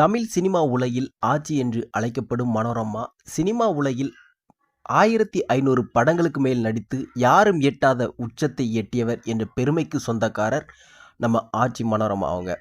Tamil cinema உலகில் ஆச்சி என்று அழைக்கப்படும் மனோரமா சினிமா உலகில் ஆயிரத்தி ஐநூறு படங்களுக்கு மேல் நடித்து யாரும் எட்டாத உச்சத்தை எட்டியவர் என்ற பெருமைக்கு சொந்தக்காரர் நம்ம ஆச்சி மனோரமா அவங்க.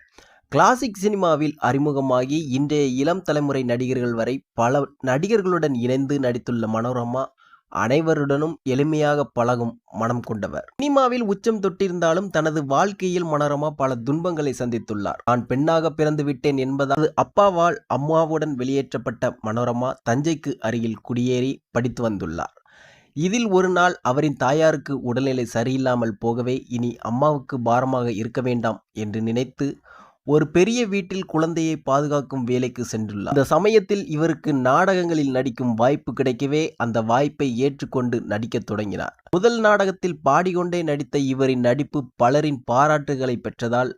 கிளாசிக் சினிமாவில் அறிமுகமாகி இன்றைய இளம் தலைமுறை நடிகர்கள் வரை பல நடிகர்களுடன் இணைந்து நடித்துள்ள மனோரமா அனைவருடனும் எளிமையாக பழகும் மனம் கொண்டவர். சினிமாவில் உச்சம் தொட்டிருந்தாலும் தனது வாழ்க்கையில் மனோரமா பல துன்பங்களை சந்தித்துள்ளார். நான் பெண்ணாக பிறந்து விட்டேன் என்பதால் அப்பாவால் அம்மாவுடன் வெளியேற்றப்பட்ட மனோரமா தஞ்சைக்கு அருகில் குடியேறி படித்து வந்துள்ளார். இதில் ஒரு நாள் அவரின் தாயாருக்கு உடல்நிலை சரியில்லாமல் போகவே இனி அம்மாவுக்கு பாரமாக இருக்க வேண்டாம் என்று நினைத்து ஒரு பெரிய வீட்டில் குழந்தையை பாதுகாக்கும் வேலைக்கு சென்றுள்ளார். இந்த சமயத்தில் இவருக்கு நாடகங்களில் நடிக்கும் வாய்ப்பு கிடைக்கவே அந்த வாய்ப்பை ஏற்றுக்கொண்டு நடிக்கத் தொடங்கினார். முதல் நாடகத்தில் பாடிக்கொண்டே நடித்த இவரின் நடிப்பு பலரின் பாராட்டுகளை பெற்றதால்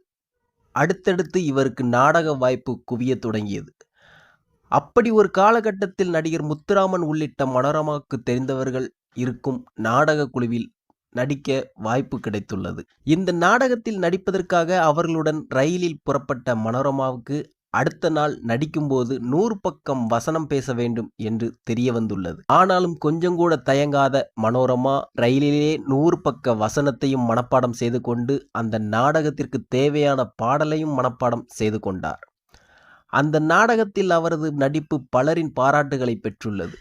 அடுத்தடுத்து இவருக்கு நாடக வாய்ப்பு குவியத் தொடங்கியது. அப்படி ஒரு காலகட்டத்தில் நடிகர் முத்துராமன் உள்ளிட்ட மனோரமாவுக்கு தெரிந்தவர்கள் இருக்கும் நாடக குழுவில் நடிக்க வாய்ப்பு கிடைத்துள்ளது. இந்த நாடகத்தில் நடிப்பதற்காக அவர்களுடன் ரயிலில் புறப்பட்ட மனோரமாவுக்கு அடுத்த நாள் நடிக்கும்போது நூறு பக்கம் வசனம் பேச வேண்டும் என்று தெரிய வந்துள்ளது ஆனாலும் கொஞ்சம் கூட தயங்காத மனோரமா ரயிலிலே நூறு பக்க வசனத்தையும் மனப்பாடம் செய்து கொண்டு அந்த நாடகத்திற்கு தேவையான பாடலையும் மனப்பாடம் செய்து கொண்டார். அந்த நாடகத்தில் அவரது நடிப்பு பலரின் பாராட்டுகளை பெற்றுள்ளது.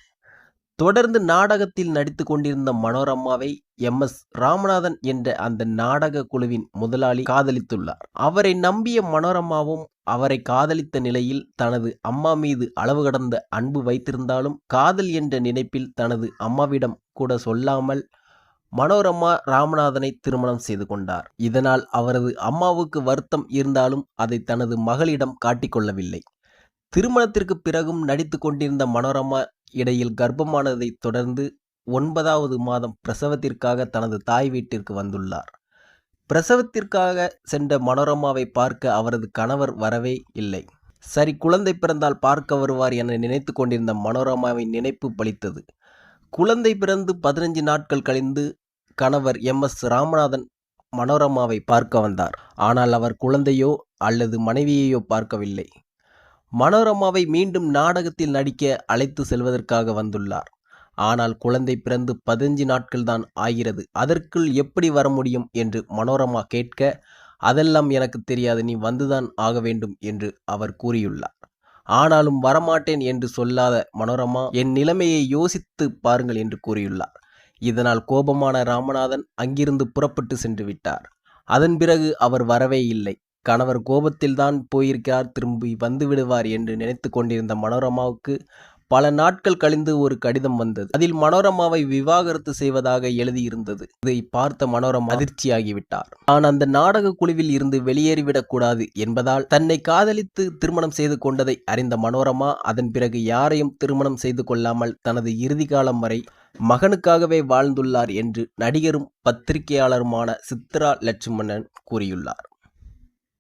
தொடர்ந்து நாடகத்தில் நடித்து கொண்டிருந்த மனோரம்மாவை எம். எஸ். ராமநாதன் என்ற அந்த நாடக குழுவின் முதலாளி காதலித்துள்ளார். அவரை நம்பிய மனோரமாவும் அவரை காதலித்த நிலையில் தனது அம்மா மீது அளவு கடந்த அன்பு வைத்திருந்தாலும் காதல் என்ற நினைப்பில் தனது அம்மாவிடம் கூட சொல்லாமல் மனோரமா ராமநாதனை திருமணம் செய்து கொண்டார். இதனால் அவரது அம்மாவுக்கு வருத்தம் இருந்தாலும் அதை தனது மகளிடம் காட்டிக்கொள்ளவில்லை திருமணத்திற்கு பிறகும் நடித்து கொண்டிருந்த மனோரமா இடையில் கர்ப்பமானதைத் தொடர்ந்து ஒன்பதாவது மாதம் பிரசவத்திற்காக தனது தாய் வீட்டிற்கு வந்துள்ளார். பிரசவத்திற்காக சென்ற மனோரமாவை பார்க்க அவரது கணவர் வரவே இல்லை. சரி குழந்தை பிறந்தால் பார்க்க வருவார் என நினைத்து கொண்டிருந்த மனோரமாவின் நினைப்பு பலித்தது. குழந்தை பிறந்து பதினஞ்சு நாட்கள் கழிந்து கணவர் எம். எஸ். ராமநாதன் மனோரமாவை பார்க்க வந்தார். ஆனால் அவர் குழந்தையோ அல்லது மனைவியையோ பார்க்கவில்லை. மனோரமாவை மீண்டும் நாடகத்தில் நடிக்க அழைத்து செல்வதற்காக வந்துள்ளார். ஆனால் குழந்தை பிறந்து பதினஞ்சு நாட்கள் தான் ஆகிறது. அதற்குள் எப்படி வர முடியும் என்று மனோரமா கேட்க அதெல்லாம் எனக்கு தெரியாது. நீ வந்துதான் ஆக வேண்டும் என்று அவர் கூறியுள்ளார். ஆனாலும் வரமாட்டேன் என்று சொல்லாத மனோரமா என் நிலைமையை யோசித்து பாருங்கள் என்று கூறியுள்ளார். இதனால் கோபமான ராமநாதன் அங்கிருந்து புறப்பட்டு சென்று விட்டார். அதன் பிறகு அவர் வரவே இல்லை. கணவர் கோபத்தில்தான் போயிருக்கிறார் திரும்பி வந்து விடுவார் என்று நினைத்து கொண்டிருந்த மனோரமாவுக்கு பல நாட்கள் கழிந்து ஒரு கடிதம் வந்தது. அதில் மனோரமாவை விவாகரத்து செய்வதாக எழுதியிருந்தது. இதை பார்த்த மனோரமா அதிர்ச்சியாகிவிட்டார். நான் அந்த நாடக குழுவில் இருந்து வெளியேறிவிடக் கூடாது என்பதால் தன்னை காதலித்து திருமணம் செய்து கொண்டதை அறிந்த மனோரமா அதன் பிறகு யாரையும் திருமணம் செய்து கொள்ளாமல் தனது இறுதி காலம் வரை மகனுக்காகவே வாழ்ந்துள்ளார் என்று நடிகரும் பத்திரிகையாளருமான சித்ரா லட்சுமணன் கூறியுள்ளார்.